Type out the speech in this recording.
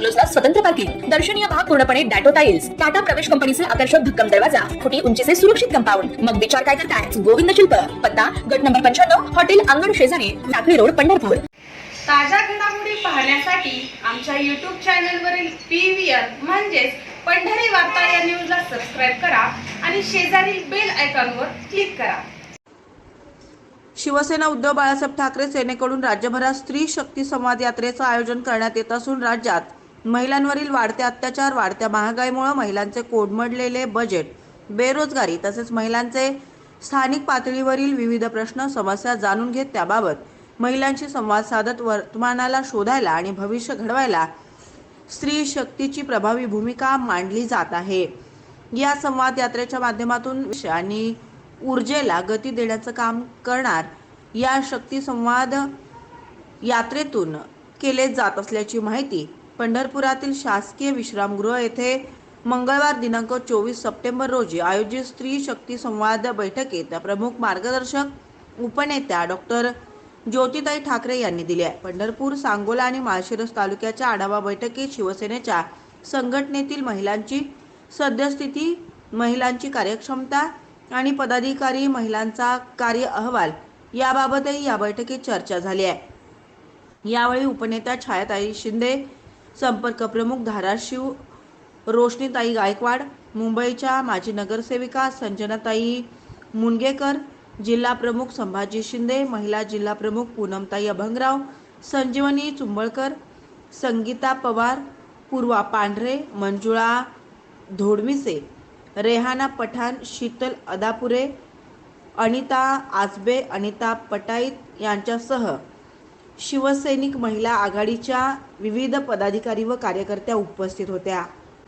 बंगलोजला स्वतंत्र पार्किंग. दर्शनीय भाग पूर्णपणे डॅटो टाइल्स टाटा प्रवेश कंपनीचे आकर्षक भक्कम दरवाजा. फुटी उंचीचे सुरक्षित कंपाऊंड. मग विचार काय करताय? गोविंद शिल्प. पत्ता गट नंबर पंच्याण्णव हॉटेल अंगण शेजारी टाकळी रोड पंढरपूर. ताज्या घडामोडी पाहण्यासाठी आमच्या यूट्यूब चॅनलवरील पी व्ही आर म्हणजेच पंढरी वार्ता या न्यूजला सबस्क्राईब करा आणि शेजारील बेल आयकॉनवर क्लिक करा. शिवसेना उद्धव बाळासाहेब ठाकरे सेनेकडून राज्यभरात स्त्री शक्ती संवाद यात्रेचं आयोजन करण्यात येत असून राज्यात महिलांवरील वाढते अत्याचार वाढत्या महागाईमुळे महिलांचे कोडमडलेले बजेट बेरोजगारी तसेच महिलांचे स्थानिक पातळीवरील विविध प्रश्न समस्या जाणून घेत त्याबाबत महिलांशी संवाद साधत वर्तमानाला शोधायला आणि भविष्य घडवायला स्त्री शक्तीची प्रभावी भूमिका मांडली जात आहे. या संवाद यात्रेच्या माध्यमातून आणि ऊर्जेला गती देण्याचं काम करणार या शक्ती संवाद यात्रेतून केले जात असल्याची माहिती पंढरपुरातील शासकीय विश्रामगृह येथे मंगळवार दिनांक चोवीस सप्टेंबर रोजी आयोजित स्त्री शक्ती संवाद बैठकीत प्रमुख मार्गदर्शक उपनेत्या डॉक्टर ज्योतिताई ठाकरे यांनी दिली आहे. पंढरपूर सांगोला आणि माळशिरस तालुक्याच्या आढावा बैठकीत शिवसेनेच्या संघटनेतील महिलांची सद्यस्थिती महिलांची कार्यक्षमता आणि पदाधिकारी महिलांचा कार्य अहवाल याबाबतही या बैठकीत चर्चा झाली आहे. यावेळी उपनेत्या छायाताई शिंदे संपर्क प्रमुख धाराशिव रोशनीताई गायकवाड मुंबईच्या माजी नगरसेविका संजनाताई मुनगेकर जिल्हा प्रमुख संभाजी शिंदे महिला जिल्हा प्रमुख पूनमताई अभंगराव संजीवनी चुंबळकर संगीता पवार पूर्वा पांढरे मंजुळा धोडमिसे रेहाना पठाण शीतल अदापुरे अनिता आजबे अनिता पटाईत यांच्यासह शिवसैनिक महिला आघाडीच्या विविध पदाधिकारी व कार्यकर्त्या उपस्थित होत्या.